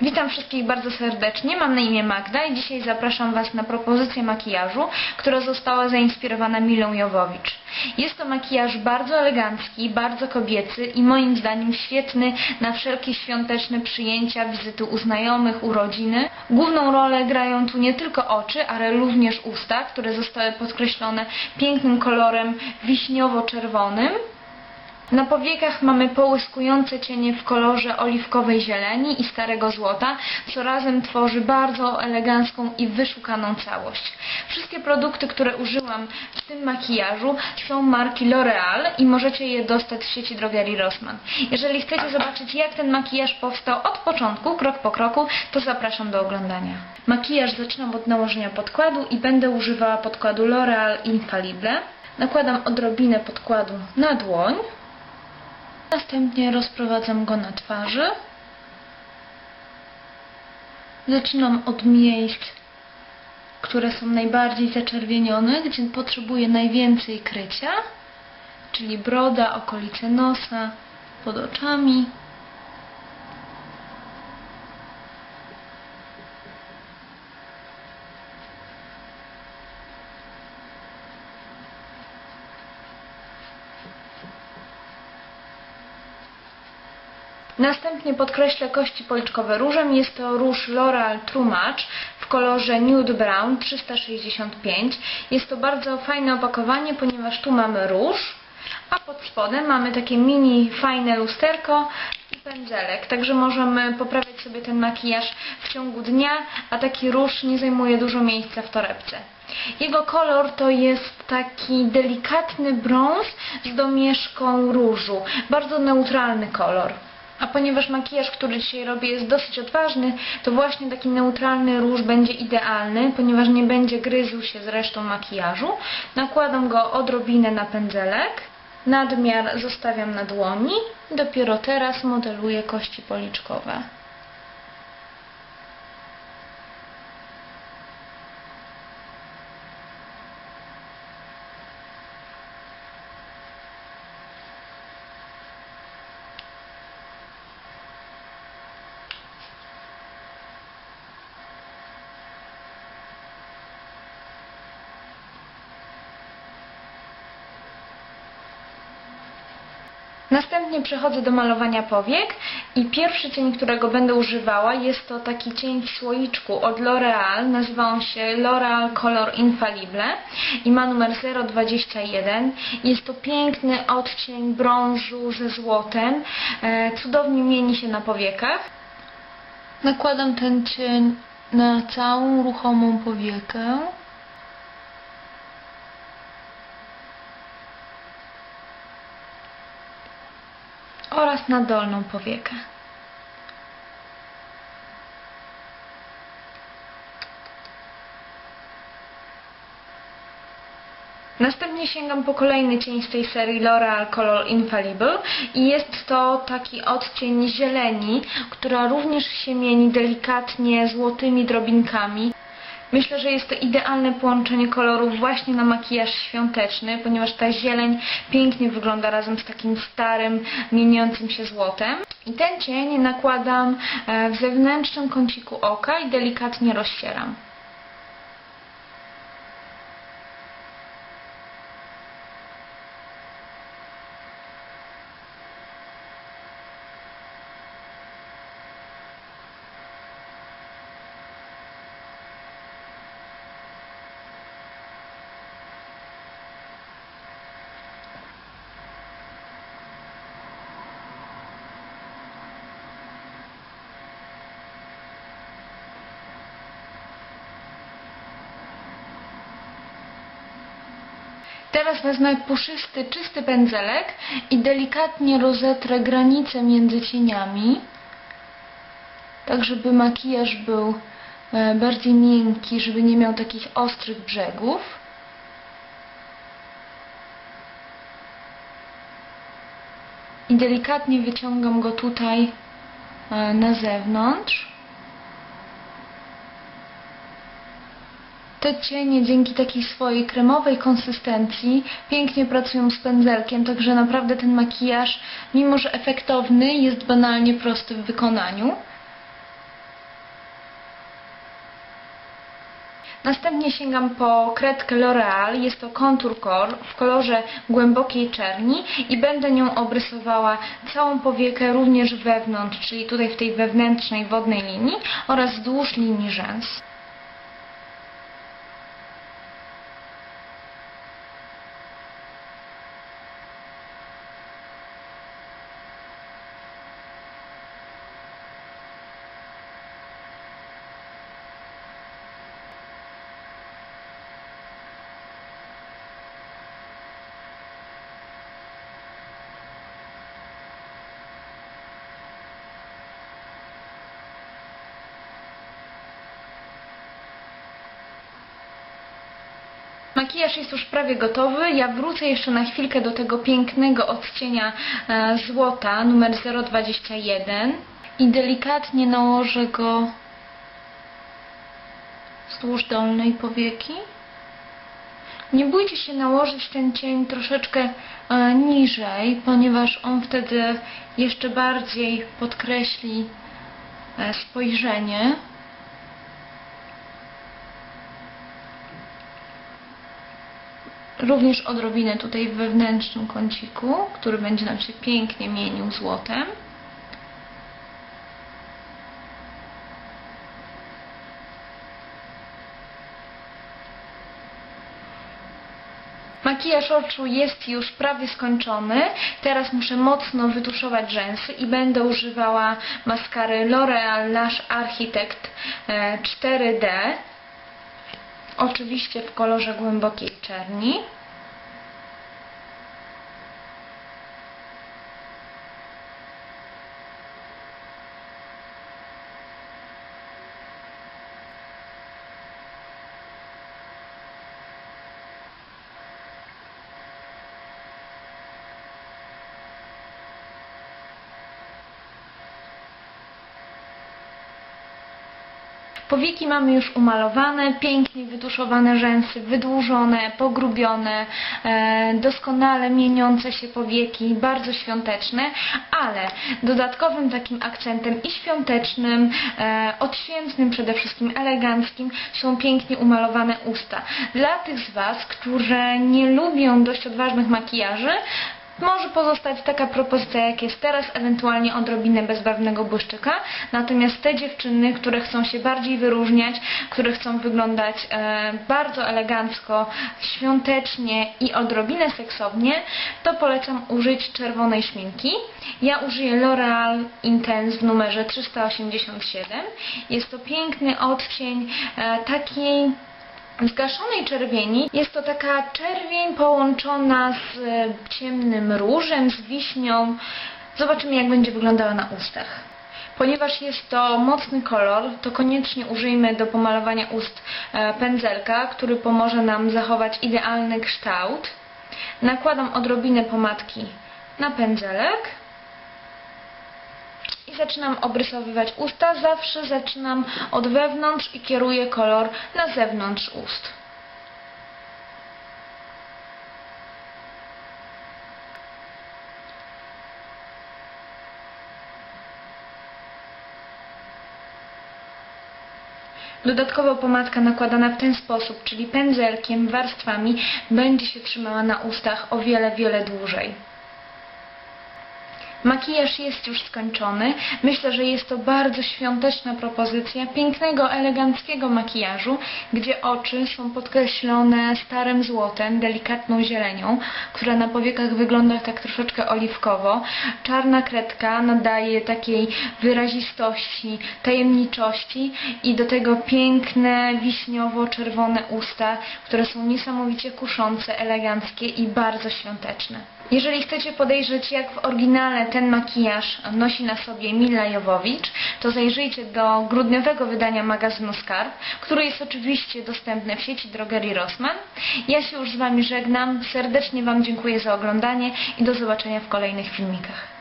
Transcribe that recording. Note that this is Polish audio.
Witam wszystkich bardzo serdecznie, mam na imię Magda i dzisiaj zapraszam Was na propozycję makijażu, która została zainspirowana Milą Jowowicz. Jest to makijaż bardzo elegancki, bardzo kobiecy i moim zdaniem świetny na wszelkie świąteczne przyjęcia, wizyty u znajomych, urodziny. Główną rolę grają tu nie tylko oczy, ale również usta, które zostały podkreślone pięknym kolorem wiśniowo-czerwonym. Na powiekach mamy połyskujące cienie w kolorze oliwkowej zieleni i starego złota, co razem tworzy bardzo elegancką i wyszukaną całość. Wszystkie produkty, które użyłam w tym makijażu są marki L'Oreal i możecie je dostać w sieci drogerii Rossmann. Jeżeli chcecie zobaczyć jak ten makijaż powstał od początku, krok po kroku, to zapraszam do oglądania. Makijaż zaczynam od nałożenia podkładu i będę używała podkładu L'Oreal Infallible. Nakładam odrobinę podkładu na dłoń. Następnie rozprowadzam go na twarzy. Zaczynam od miejsc, które są najbardziej zaczerwienione, gdzie potrzebuję najwięcej krycia, czyli broda, okolice nosa, pod oczami. Następnie podkreślę kości policzkowe różem. Jest to róż L'Oreal True Match w kolorze Nude Brown 365. Jest to bardzo fajne opakowanie, ponieważ tu mamy róż, a pod spodem mamy takie mini fajne lusterko i pędzelek. Także możemy poprawiać sobie ten makijaż w ciągu dnia, a taki róż nie zajmuje dużo miejsca w torebce. Jego kolor to jest taki delikatny brąz z domieszką różu. Bardzo neutralny kolor. A ponieważ makijaż, który dzisiaj robię jest dosyć odważny, to właśnie taki neutralny róż będzie idealny, ponieważ nie będzie gryzł się z resztą makijażu. Nakładam go odrobinę na pędzelek, nadmiar zostawiam na dłoni dopiero teraz modeluję kości policzkowe. Następnie przechodzę do malowania powiek i pierwszy cień, którego będę używała jest to taki cień w słoiczku od L'Oreal. Nazywa on się L'Oreal Color Infallible i ma numer 021. Jest to piękny odcień brązu ze złotem. E, Cudownie mieni się na powiekach. Nakładam ten cień na całą ruchomą powiekę. Na dolną powiekę. Następnie sięgam po kolejny cień z tej serii L'Oreal Color Infallible i jest to taki odcień zieleni, która również się mieni delikatnie złotymi drobinkami. Myślę, że jest to idealne połączenie kolorów właśnie na makijaż świąteczny, ponieważ ta zieleń pięknie wygląda razem z takim starym, mieniącym się złotem. I ten cień nakładam e, w zewnętrznym kąciku oka i delikatnie rozcieram. Teraz wezmę puszysty, czysty pędzelek i delikatnie rozetrę granice między cieniami, tak żeby makijaż był e, bardziej miękki, żeby nie miał takich ostrych brzegów. I delikatnie wyciągam go tutaj e, na zewnątrz. Te cienie dzięki takiej swojej kremowej konsystencji pięknie pracują z pędzelkiem, także naprawdę ten makijaż, mimo że efektowny, jest banalnie prosty w wykonaniu. Następnie sięgam po kredkę L'Oreal, jest to kontur Core w kolorze głębokiej czerni i będę nią obrysowała całą powiekę również wewnątrz, czyli tutaj w tej wewnętrznej wodnej linii oraz wzdłuż linii rzęs. Makijaż jest już prawie gotowy. Ja wrócę jeszcze na chwilkę do tego pięknego odcienia e, złota numer 021 i delikatnie nałożę go wzdłuż dolnej powieki. Nie bójcie się nałożyć ten cień troszeczkę e, niżej, ponieważ on wtedy jeszcze bardziej podkreśli e, spojrzenie. Również odrobinę tutaj w wewnętrznym kąciku, który będzie nam się pięknie mienił złotem. Makijaż oczu jest już prawie skończony. Teraz muszę mocno wytuszować rzęsy i będę używała maskary L'Oreal Lash Architect e, 4D. Oczywiście w kolorze głębokiej czerni. Powieki mamy już umalowane, pięknie wytuszowane rzęsy, wydłużone, pogrubione, e, doskonale mieniące się powieki, bardzo świąteczne, ale dodatkowym takim akcentem i świątecznym, e, odświętnym przede wszystkim, eleganckim są pięknie umalowane usta. Dla tych z Was, którzy nie lubią dość odważnych makijaży, może pozostać taka propozycja jak jest teraz, ewentualnie odrobinę bezbarwnego błyszczyka. Natomiast te dziewczyny, które chcą się bardziej wyróżniać, które chcą wyglądać e, bardzo elegancko, świątecznie i odrobinę seksownie, to polecam użyć czerwonej śminki. Ja użyję L'Oreal Intense w numerze 387. Jest to piękny odcień e, takiej zgaszonej czerwieni. Jest to taka czerwień połączona z e, ciemnym różem, z wiśnią. Zobaczymy jak będzie wyglądała na ustach. Ponieważ jest to mocny kolor, to koniecznie użyjmy do pomalowania ust e, pędzelka, który pomoże nam zachować idealny kształt. Nakładam odrobinę pomadki na pędzelek zaczynam obrysowywać usta. Zawsze zaczynam od wewnątrz i kieruję kolor na zewnątrz ust. Dodatkowo pomadka nakładana w ten sposób, czyli pędzelkiem, warstwami, będzie się trzymała na ustach o wiele, wiele dłużej. Makijaż jest już skończony. Myślę, że jest to bardzo świąteczna propozycja pięknego, eleganckiego makijażu, gdzie oczy są podkreślone starym złotem, delikatną zielenią, która na powiekach wygląda tak troszeczkę oliwkowo. Czarna kredka nadaje takiej wyrazistości, tajemniczości i do tego piękne, wiśniowo-czerwone usta, które są niesamowicie kuszące, eleganckie i bardzo świąteczne. Jeżeli chcecie podejrzeć, jak w oryginale ten makijaż nosi na sobie Mila Jowowicz, to zajrzyjcie do grudniowego wydania magazynu Skarb, który jest oczywiście dostępny w sieci drogerii Rossmann. Ja się już z Wami żegnam, serdecznie Wam dziękuję za oglądanie i do zobaczenia w kolejnych filmikach.